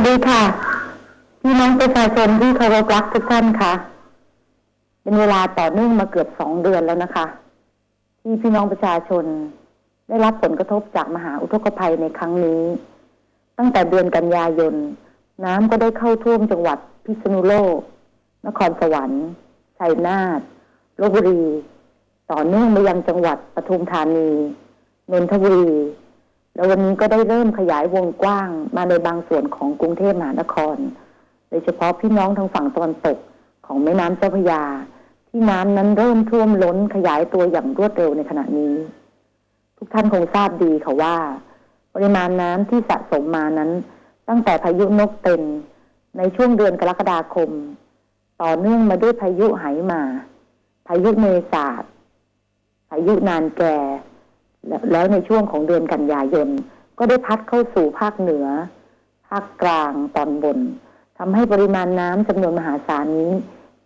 วัสดีค่ะ พี่น้องประชาชนที่เคารพรักทุกท่านค่ะ เป็นเวลาต่อเนื่องมาเกือบสองเดือนแล้วนะคะ ที่พี่น้องประชาชนได้รับผลกระทบจากมหาอุทกภัยในครั้งนี้ ตั้งแต่เดือนกันยายน น้ำก็ได้เข้าท่วมจังหวัดพิษณุโลก นครสวรรค์ชัยนาทลบบุรี ต่อเนื่องมายังจังหวัดปทุมธานี นนทบุรี แล้ววันนี้ก็ได้เริ่มขยายวงกว้างมาในบางส่วนของกรุงเทพมหานคร โดยเฉพาะพี่น้องทางฝั่งตะวันตกของแม่น้ำเจ้าพระยา ที่น้ำนั้นเริ่มท่วมล้นขยายตัวอย่างรวดเร็วในขณะนี้ ทุกท่านคงทราบดีค่ะว่า ปริมาณน้ำที่สะสมมานั้น ตั้งแต่พายุนกเต็นในช่วงเดือนกรกฎาคม ต่อเนื่องมาด้วยพายุไหมา พายุเมษาพายุนานแก แล้วในช่วงของเดือนกันยายน ก็ได้พัดเข้าสู่ภาคเหนือ ภาคกลางตอนบนทำให้ปริมาณน้ำจำนวนมหาศาลนี้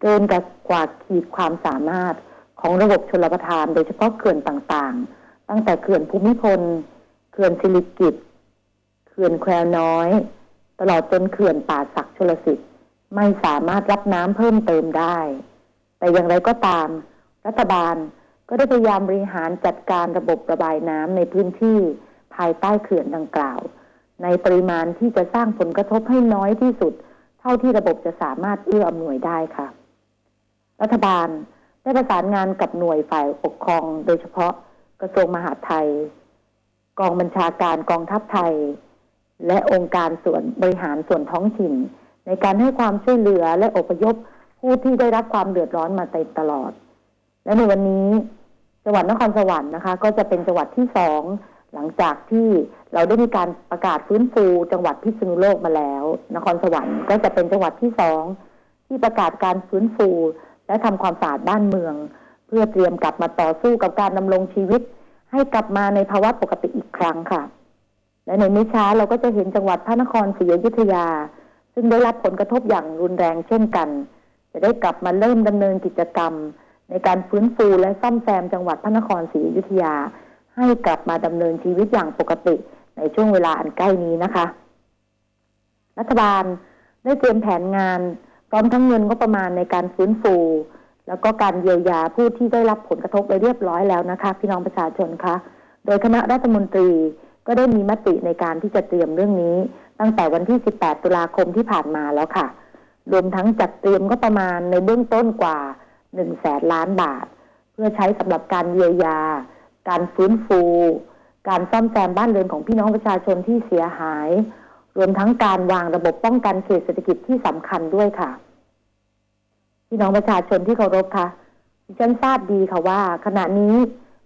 เกินกว่าขีดความสามารถของระบบชลประทาน โดยเฉพาะเขื่อนต่างๆ ตั้งแต่เขื่อนภูมิพลเขื่อนสิริกิตเขื่อนแควน้อย ตลอดจนเขื่อนป่าศักดิ์ชลสิทธิ์ไม่สามารถรับน้ำเพิ่มเติมได้ แต่อย่างไรก็ตาม รัฐบาล ก็ได้พยายามบริหารจัดการระบบระบายน้ำในพื้นที่ภายใต้เขื่อนดังกล่าว ในปริมาณที่จะสร้างผลกระทบให้น้อยที่สุด เท่าที่ระบบจะสามารถเอื้ออำนวยได้ค่ะ รัฐบาลได้ประสานงานกับหน่วยฝ่ายปกครอง โดยเฉพาะกระทรวงมหาดไทย กองบัญชาการกองทัพไทย และองค์การส่วนบริหารส่วนท้องถิ่น ในการให้ความช่วยเหลือและอพยพผู้ที่ได้รับความเดือดร้อนมาตลอด และในวันนี้ จังหวัดนครสวรรค์นะคะ ก็จะเป็นจังหวัดที่สองหลังจากที่เราได้มีการประกาศฟื้นฟู จังหวัดพิษณุโลกมาแล้ว นครสวรรค์ก็จะเป็นจังหวัดที่สองที่ประกาศการฟื้นฟู และทำความสะอาดบ้านเมือง เพื่อเตรียมกลับมาต่อสู้กับการดำรงชีวิต ให้กลับมาในภาวะปกติอีกครั้งค่ะ และในไม่ช้าเราก็จะเห็นจังหวัดพระนครศรีอยุธยา ซึ่งได้รับผลกระทบอย่างรุนแรงเช่นกัน จะได้กลับมาเริ่มดำเนินกิจกรรม ในการฟื้นฟูและซ่อมแซมจังหวัดพระนครศรีอยุธยา ให้กลับมาดำเนินชีวิตอย่างปกติในช่วงเวลาอันใกล้นี้นะคะ รัฐบาลได้เตรียมแผนงานพร้อมทั้งเงินก็ประมาณในการฟื้นฟู แล้วก็การเยียวยาผู้ที่ได้รับผลกระทบไปเรียบร้อยแล้วนะคะ พี่น้องประชาชนคะโดยคณะรัฐมนตรีก็ได้มีมติในการที่จะเตรียมเรื่องนี้ ตั้งแต่วันที่ 18 ตุลาคมที่ผ่านมาแล้วค่ะ รวมทั้งจัดเตรียมก็ประมาณในเบื้องต้นกว่า 1แสนล้านบาท เพื่อใช้สำหรับการเยียวยา การฟื้นฟู การซ่อมแซมบ้านเรือนของพี่น้องประชาชนที่เสียหาย รวมทั้งการวางระบบป้องกันเขตเศรษฐกิจที่สำคัญด้วยค่ะ พี่น้องประชาชนที่เคารพค่ะดิฉันทราบดีค่ะว่า ขณะนี้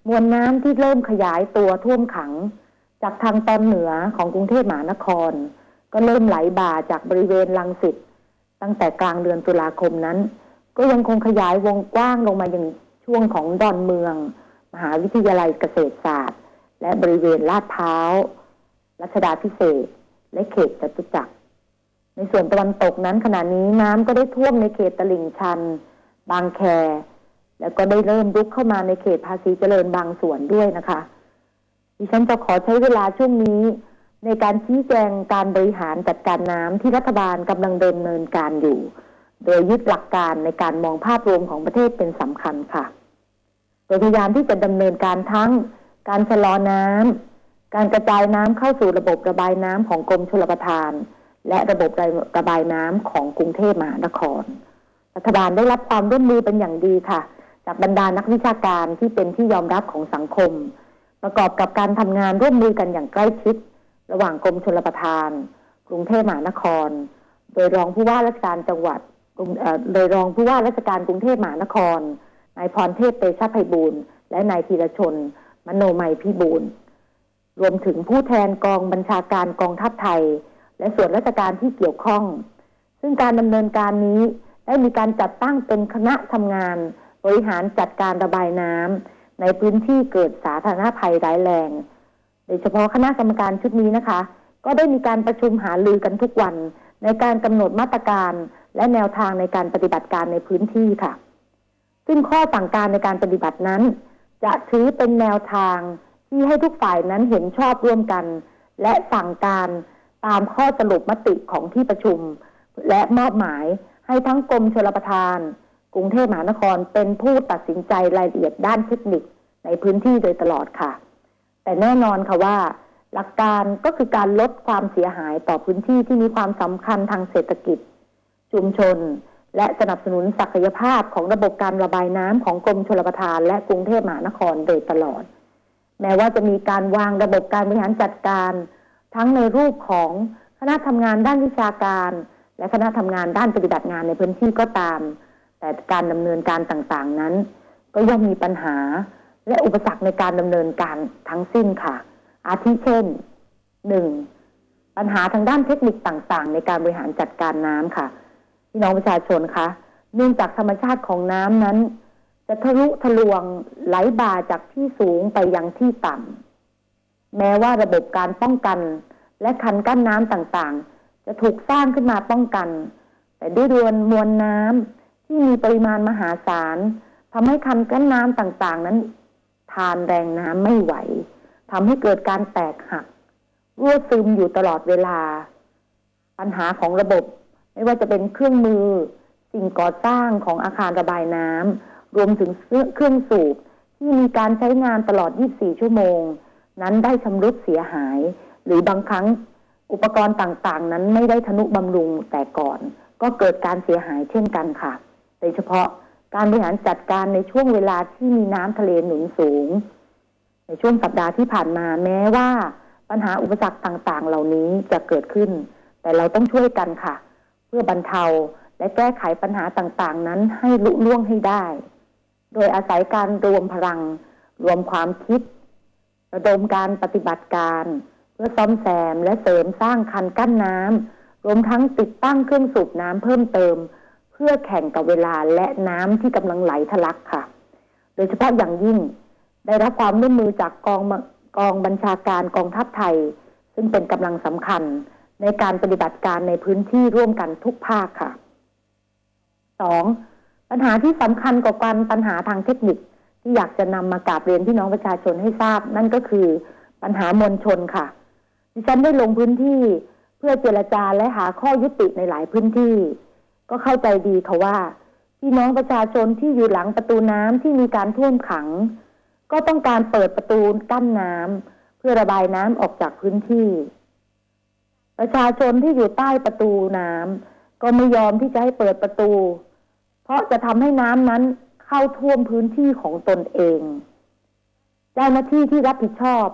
มวลน้ำที่เริ่มขยายตัวท่วมขัง จากทางตอนเหนือของกรุงเทพมหานคร ก็เริ่มไหลบ่าจากบริเวณลังสิตตั้งแต่กลางเดือนตุลาคมนั้น ก็ยังคงขยายวงกว้างลงมาอย่างช่วงของดอนเมือง มหาวิทยาลัยเกษตรศาสตร์ และบริเวณลาดพร้าวรัชดาพิเศษ และเขตจตุจักร ในส่วนตะวันตกนั้นขณะนี้น้ำก็ได้ท่วมในเขตตลิ่งชัน บางแค แล้วก็ได้เริ่มรุกเข้ามาในเขตภาษีเจริญบางส่วนด้วยนะคะดิฉันจะขอใช้เวลาช่วงนี้ ในการชี้แจงการบริหารจัดการน้ำที่รัฐบาลกำลังดำเนินการอยู่ โดยยึดหลักการในการมองภาพรวมของประเทศเป็นสำคัญค่ะ โดยพยายามที่จะดำเนินการทั้งการชะลอน้ำการกระจายน้ำเข้าสู่ระบบระบายน้ำของกรมชลประทาน และระบบระบายน้ำของกรุงเทพมหานคร รัฐบาลได้รับความร่วมมือเป็นอย่างดีค่ะ จากบรรดานักวิชาการที่เป็นที่ยอมรับของสังคม ประกอบกับการทำงานร่วมมือกันอย่างใกล้ชิด ระหว่างกรมชลประทาน กรุงเทพมหานคร โดยรองผู้ว่าราชการจังหวัด โดยรองผู้ว่าราชการกรุงเทพมหานคร นายพรเทพเตชะไพบูลและนายธีรชน มโนมัยพิบูลรวมถึงผู้แทนกองบัญชาการกองทัพไทย และส่วนราชการที่เกี่ยวข้อง ซึ่งการดำเนินการนี้ได้มีการจัดตั้งเป็นคณะทำงาน บริหารจัดการระบายน้ำในพื้นที่เกิดสาธารณภัยร้ายแรง โดยเฉพาะคณะกรรมการชุดนี้นะคะ ก็ได้มีการประชุมหาลือกันทุกวัน ในการกำหนดมาตรการและแนวทางในการปฏิบัติการในพื้นที่ค่ะ ซึ่งข้อสั่งการในการปฏิบัตินั้น จะถือเป็นแนวทางที่ให้ทุกฝ่ายนั้นเห็นชอบร่วมกัน และสั่งการตามข้อสรุปมติของที่ประชุม และมอบหมายให้ทั้งกรมชลประทาน กรุงเทพมหานครเป็นผู้ตัดสินใจรายละเอียดด้านเทคนิคในพื้นที่โดยตลอดค่ะ แต่แน่นอนค่ะว่า หลักการก็คือการลดความเสียหายต่อพื้นที่ที่มีความสำคัญทางเศรษฐกิจ ชุมชน และสนับสนุนศักยภาพของระบบการระบายน้ำของกรมชลประทานและกรุงเทพมหานครโดยตลอด แม้ว่าจะมีการวางระบบการบริหารจัดการ ทั้งในรูปของคณะทำงานด้านวิชาการ และคณะทำงานด้านปฏิบัติงานในพื้นที่ก็ตาม แต่การดำเนินการต่างๆนั้น ก็ย่อมมีปัญหาและอุปสรรคในการดำเนินการทั้งสิ้นค่ะ อาทิเช่นหนึ่งปัญหาทางด้านเทคนิคต่างๆ ในการบริหารจัดการน้ำค่ะพี่น้องประชาชนคะเนื่องจากธรรมชาติของน้ำนั้น จะทะลุทะลวงไหลบ่าจากที่สูงไปยังที่ต่ำแม้ว่าระบบการป้องกันและคันกั้นน้ำต่างๆ จะถูกสร้างขึ้นมาป้องกัน แต่ด้วยดวนมวลน้ำที่มีปริมาณมหาศาลทำให้คันกั้นน้ำต่างๆ นั้น ทานแรงน้ำไม่ไหว ทำให้เกิดการแตกหักรั่วซึมอยู่ตลอดเวลา ปัญหาของระบบ ไม่ว่าจะเป็นเครื่องมือ สิ่งก่อสร้างของอาคารระบายน้ำรวมถึงเครื่องสูบที่มีการใช้งานตลอด 24 ชั่วโมง นั้นได้ชำรุดเสียหาย หรือบางครั้งอุปกรณ์ต่างๆ นั้นไม่ได้ทนุบำรุงแต่ก่อน ก็เกิดการเสียหายเช่นกันค่ะ โดยเฉพาะการบริหารจัดการในช่วงเวลาที่มีน้ำทะเลหนุนสูง ในช่วงสัปดาห์ที่ผ่านมาแม้ว่าปัญหาอุปสรรคต่างๆ เหล่านี้จะเกิดขึ้น แต่เราต้องช่วยกันค่ะ เพื่อบรรเทาและแก้ไขปัญหาต่างๆ นั้นให้ลุล่วงให้ได้ โดยอาศัยการรวมพลัง รวมความคิด ระดมการปฏิบัติการ เพื่อซ่อมแซมและเสริมสร้างคันกั้นน้ำรวมทั้งติดตั้งเครื่องสูบน้ำเพิ่มเติม เพื่อแข่งกับเวลาและน้ำที่กำลังไหลทะลักค่ะ โดยเฉพาะอย่างยิ่ง ได้รับความร่วมมือจากกองกองบัญชาการกองทัพไทย ซึ่งเป็นกำลังสำคัญในการปฏิบัติการในพื้นที่ร่วมกันทุกภาคค่ะสองปัญหาที่สำคัญกว่าการปัญหาทางเทคนิคที่อยากจะนำมากราบเรียนพี่น้องประชาชนให้ทราบ นั่นก็คือปัญหามวลชนค่ะ ดิฉันได้ลงพื้นที่เพื่อเจรจาและหาข้อยุติในหลายพื้นที่ ก็เข้าใจดีค่ะว่า พี่น้องประชาชนที่อยู่หลังประตูน้ำที่มีการท่วมขัง ก็ต้องการเปิดประตูกั้นน้ำเพื่อระบายน้ำออกจากพื้นที่ ประชาชนที่อยู่ใต้ประตูน้ำก็ไม่ยอมที่จะให้เปิดประตู เพราะจะทำให้น้ำนั้นเข้าท่วมพื้นที่ของตนเอง เจ้าหน้าที่ที่รับผิดชอบ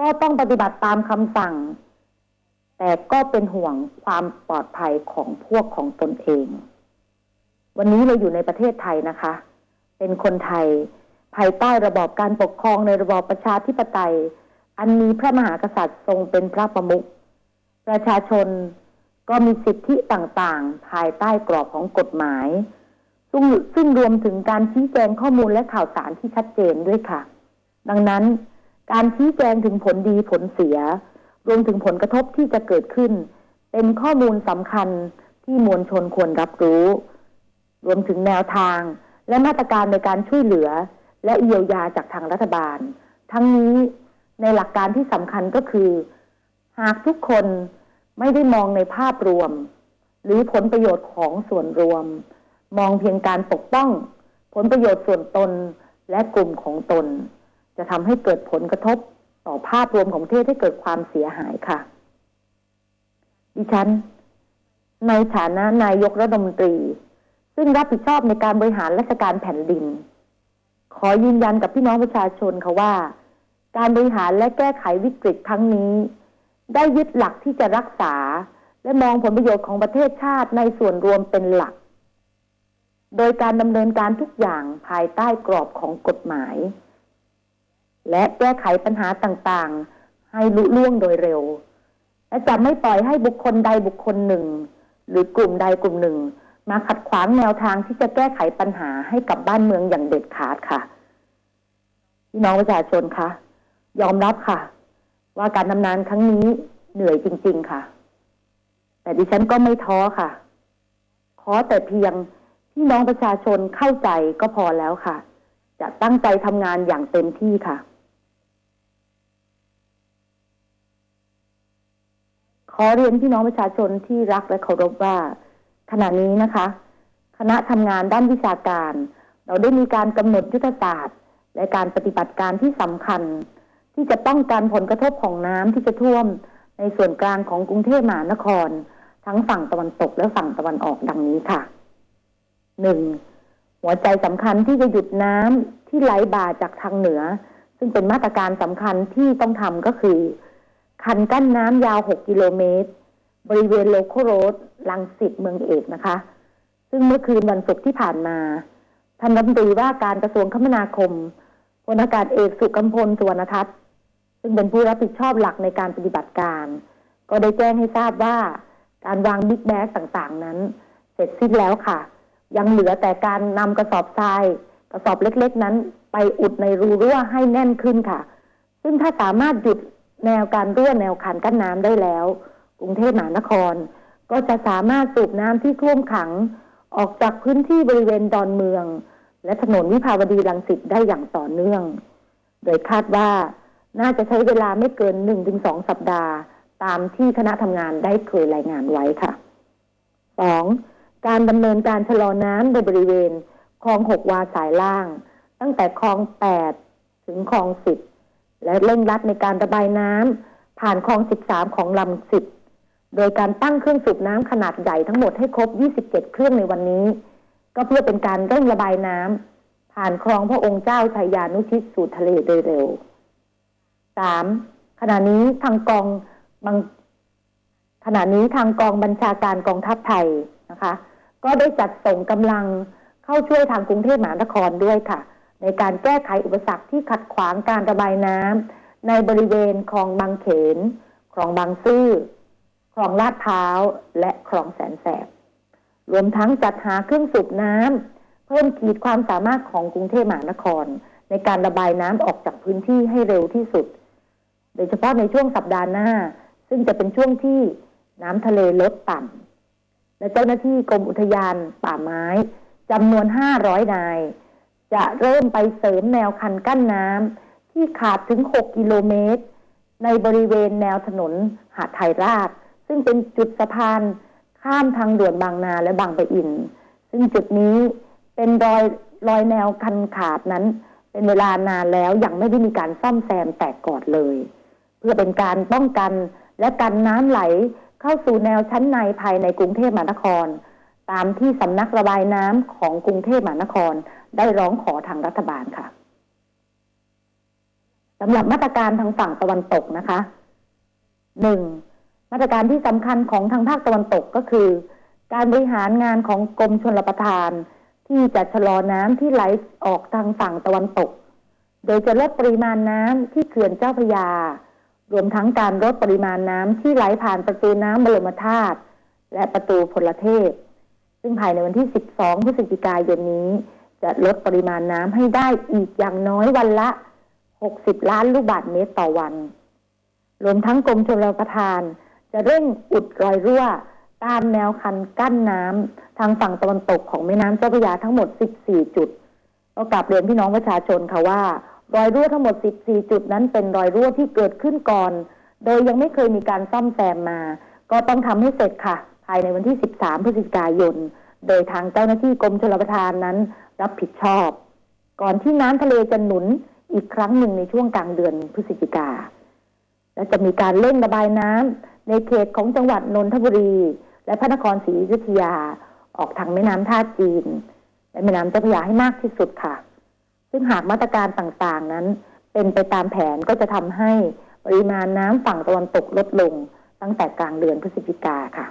ก็ต้องปฏิบัติตามคำสั่ง แต่ก็เป็นห่วงความปลอดภัยของพวกของตนเอง วันนี้เราอยู่ในประเทศไทยนะคะ เป็นคนไทย ภายใต้ระบอบการปกครองในระบอบประชาธิปไตย อันมีพระมหากษัตริย์ทรงเป็นพระประมุขประชาชนก็มีสิทธิต่างๆ ภายใต้กรอบของกฎหมาย ซึ่งซึ่งรวมถึงการชี้แจงข้อมูลและข่าวสารที่ชัดเจนด้วยค่ะ ดังนั้นการชี้แจงถึงผลดีผลเสีย รวมถึงผลกระทบที่จะเกิดขึ้น เป็นข้อมูลสำคัญที่มวลชนควรรับรู้ รวมถึงแนวทางและมาตรการในการช่วยเหลือ และเยียวยาจากทางรัฐบาล ทั้งนี้ในหลักการที่สำคัญก็คือ หากทุกคนไม่ได้มองในภาพรวม หรือผลประโยชน์ของส่วนรวม มองเพียงการปกป้อง ผลประโยชน์ส่วนตนและกลุ่มของตน จะทำให้เกิดผลกระทบต่อภาพรวมของประเทศให้เกิดความเสียหายค่ะ ดิฉัน ในฐานะนายกรัฐมนตรี ซึ่งรับผิดชอบในการบริหารราชการแผ่นดิน ขอยืนยันกับพี่น้องประชาชนค่ะว่า การบริหารและแก้ไขวิกฤตครั้งนี้ ได้ยึดหลักที่จะรักษา และมองผลประโยชน์ของประเทศชาติในส่วนรวมเป็นหลัก โดยการดำเนินการทุกอย่างภายใต้กรอบของกฎหมาย และแก้ไขปัญหาต่างๆ ให้ลุล่วงโดยเร็ว และจะไม่ปล่อยให้บุคคลใดบุคคลหนึ่ง หรือกลุ่มใดกลุ่มหนึ่ง มาขัดขวางแนวทางที่จะแก้ไขปัญหาให้กับบ้านเมืองอย่างเด็ดขาดค่ะพี่น้องประชาชนคะยอมรับค่ะ ว่าการทำงานครั้งนี้เหนื่อยจริง ๆค่ะ แต่ดิฉันก็ไม่ท้อค่ะ ขอแต่เพียงพี่น้องประชาชนเข้าใจก็พอแล้วค่ะ จะตั้งใจทำงานอย่างเต็มที่ค่ะ ขอเรียนพี่น้องประชาชนที่รักและเคารพว่า ขณะนี้นะคะ คณะทำงานด้านวิชาการ เราได้มีการกำหนดยุทธศาสตร์ และการปฏิบัติการที่สำคัญ ที่จะป้องกันผลกระทบของน้ำที่จะท่วม ในส่วนกลางของกรุงเทพมหานคร ทั้งฝั่งตะวันตกและฝั่งตะวันออกดังนี้ค่ะหนึ่งหัวใจสำคัญที่จะหยุดน้ำที่ไหลบ่าจากทางเหนือ ซึ่งเป็นมาตรการสำคัญที่ต้องทำก็คือ คันกั้นน้ำยาว 6 กิโลเมตร บริเวณโลโคโรดลังสิตเมืองเอกนะคะ ซึ่งเมื่อคืนวันศุกร์ที่ผ่านมา ท่านรัฐมนตรีว่าการกระทรวงคมนาคมพลอากาศเอกสุกัมพลสุวรรณทัศน์ซึ่งเป็นผู้รับผิดชอบหลักในการปฏิบัติการ ก็ได้แจ้งให้ทราบว่า การวางบิ๊กแบกต่างๆ นั้น เสร็จสิ้นแล้วค่ะ ยังเหลือแต่การนำกระสอบทรายกระสอบเล็กๆ นั้น ไปอุดในรูรั่วให้แน่นขึ้นค่ะ ซึ่งถ้าสามารถหยุดแนวการรั่วแนวคันกั้นน้ำได้แล้ว กรุงเทพมหานคร ก็จะสามารถสูบน้ำที่ท่วมขังออกจากพื้นที่บริเวณดอนเมือง และถนนวิภาวดีรังสิตได้อย่างต่อเนื่อง โดยคาดว่าน่าจะใช้เวลาไม่เกินหนึ่งถึงสองสัปดาห์ ตามที่คณะทำงานได้เคยรายงานไว้ค่ะสองการดำเนินการชะลอน้ำในบริเวณคลองหกวาสายล่าง ตั้งแต่คลองแปดถึงคลองสิบและเร่งรัดในการระบายน้ำผ่านคลองสิบสามของลำสิบ โดยการตั้งเครื่องสูบน้ำขนาดใหญ่ทั้งหมดให้ครบ 27 เครื่องในวันนี้ ก็เพื่อเป็นการเร่งระบายน้ำผ่านคลองพระองค์เจ้าชัยยานุชิตสู่ทะเลโดยเร็วสามขณะนี้ทางกองบางขณะนี้ทางกองบัญชาการกองทัพไทยนะคะ ก็ได้จัดส่งกำลังเข้าช่วยทางกรุงเทพมหานครด้วยค่ะ ในการแก้ไขอุปสรรคที่ขัดขวางการระบายน้ำในบริเวณคลองบางเขนคลองบางซื่อ คลองลาดพร้าว และคลองแสนแสบ รวมทั้งจัดหาเครื่องสูบน้ำเพิ่มขีดความสามารถของกรุงเทพมหานคร ในการระบายน้ำออกจากพื้นที่ให้เร็วที่สุด โดยเฉพาะในช่วงสัปดาห์หน้า ซึ่งจะเป็นช่วงที่น้ำทะเลลดต่ำและเจ้าหน้าที่กรมอุทยานป่าไม้จำนวน 500 นาย จะเริ่มไปเสริมแนวคันกั้นน้ำที่ขาดถึง 6 กิโลเมตร ในบริเวณแนวถนนหาดไทยราช ซึ่งเป็นจุดสะพานข้ามทางด่วนบางนาและบางปะอิน ซึ่งจุดนี้เป็นรอยรอยแนวคันขาดนั้น เป็นเวลานานแล้วยังไม่ได้มีการซ่อมแซมแตกกอดเลย เพื่อเป็นการป้องกันและกันน้ำไหลเข้าสู่แนวชั้นในภายในกรุงเทพมหานคร ตามที่สำนักระบายน้ำของกรุงเทพมหานครได้ร้องขอทางรัฐบาลค่ะสำหรับมาตรการทางฝั่งตะวันตกนะคะหนึ่ง มาตรการที่สำคัญของทางภาคตะวันตกก็คือ การบริหารงานของกรมชลประทาน ที่จะชะลอน้ำที่ไหลออกทางฝั่งตะวันตก โดยจะลดปริมาณน้ำที่เขื่อนเจ้าพยา รวมทั้งการลดปริมาณน้ำที่ไหลผ่านประตูน้ำบรมธาตุและประตูพลเทพ ซึ่งภายในวันที่ 12 พฤศจิกายนนี้ จะลดปริมาณน้ำให้ได้อีกอย่างน้อยวันละ 60 ล้านลูกบาศก์เมตรต่อวัน รวมทั้งกรมชลประทาน จะเร่งอุดรอยรั่ว ตามแนวคันกั้นน้ำทางฝั่งตะวันตกของแม่น้ำเจ้าพระยาทั้งหมด 14 จุดก็กลับเรียนพี่น้องประชาชนค่ะว่า รอยรั่วทั้งหมด 14 จุดนั้นเป็นรอยรั่วที่เกิดขึ้นก่อน โดยยังไม่เคยมีการซ่อมแซมมา ก็ต้องทำให้เสร็จค่ะ ภายในวันที่ 13 พฤศจิกายน โดยทางเจ้าหน้าที่กรมชลประทานนั้น รับผิดชอบ ก่อนที่น้ำทะเลจะหนุนอีกครั้งหนึ่งในช่วงกลางเดือนพฤศจิกาและจะมีการเร่งระบายน้ำ ในเขตของจังหวัดนนทบุรี และพระนครศรีอยุธยา ออกทางแม่น้ำท่าจีน และแม่น้ำเจ้าพระยาให้มากที่สุดค่ะ ซึ่งหากมาตรการต่างๆนั้น เป็นไปตามแผนก็จะทำให้ปริมาณน้ำฝั่งตะวันตกลดลง ตั้งแต่กลางเดือนพฤศจิกาค่ะ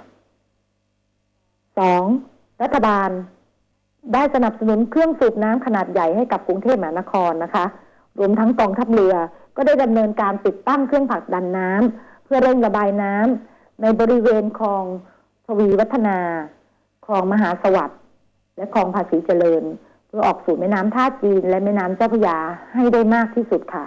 สองรัฐบาล ได้สนับสนุนเครื่องสูบน้ำขนาดใหญ่ให้กับกรุงเทพมหานครนะคะ รวมทั้งกองทัพเรือก็ได้ดำเนินการติดตั้งเครื่องผลักดันน้ำ พื่อเร่งระบายน้ำในบริเวณคลองทวีวัฒนาคลองมหาสวัสดิ์และคลองภาษีเจริญ เพื่อออกสู่แม่น้ำท่าจีนและแม่น้ำเจ้าพระยาให้ได้มากที่สุดค่ะ